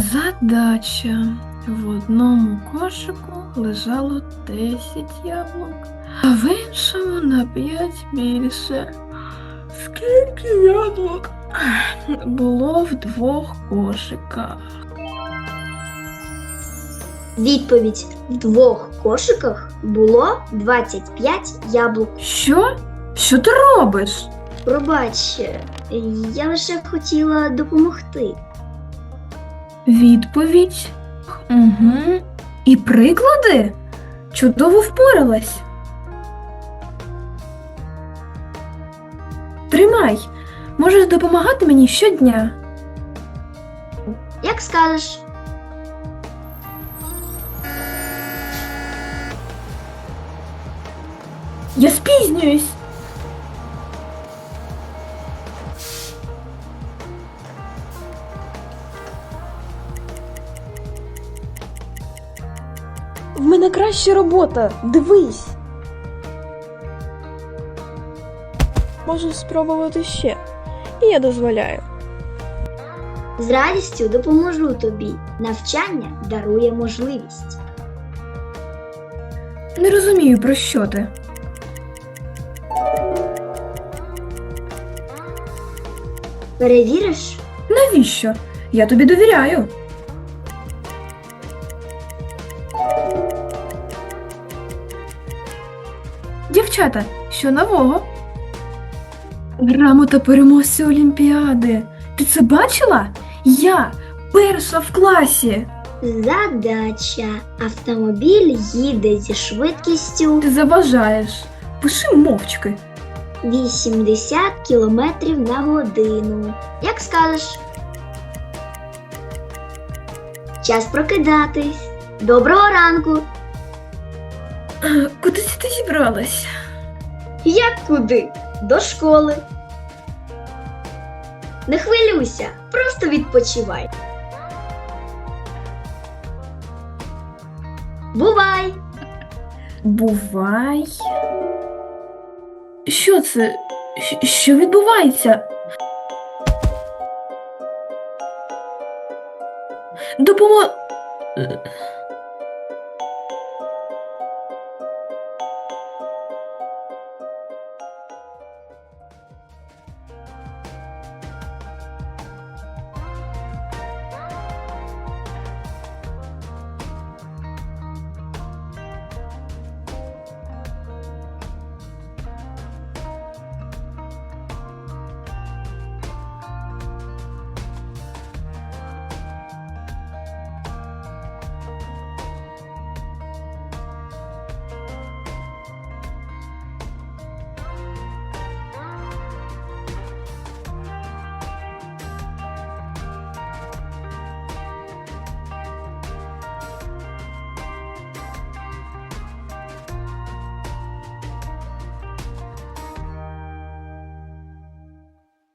Задача. В одному кошику лежало 10 яблук, а в іншому на 5 більше. Скільки яблук було в двох кошиках? Відповідь в двох кошиках було 25 яблук. Що? Що ти робиш? Пробач, я лише хотіла допомогти. Відповідь. Угу. І приклади? Чудово впоралась. Тримай. Можеш допомагати мені щодня. Як скажеш, Я спізнююсь. В мене краща робота. Дивись. Можеш спробувати ще. І я дозволяю. з радістю допоможу тобі. Навчання дарує можливість. Не розумію, про що ти. Перевіриш? Навіщо? Я тобі довіряю. Дівчата, що нового? Грамота переможця Олімпіади. Ти це бачила? Я перша в класі. Задача. Автомобіль їде зі швидкістю Ти заважаєш. Пиши мовчки. 80 км на годину. Як скажеш? Час прокидатись. Доброго ранку. Куди ти зібралась? Як куди? До школи. Не хвилюйся, просто відпочивай. Бувай! Бувай. Що це? Щ- Що відбувається? Допомо.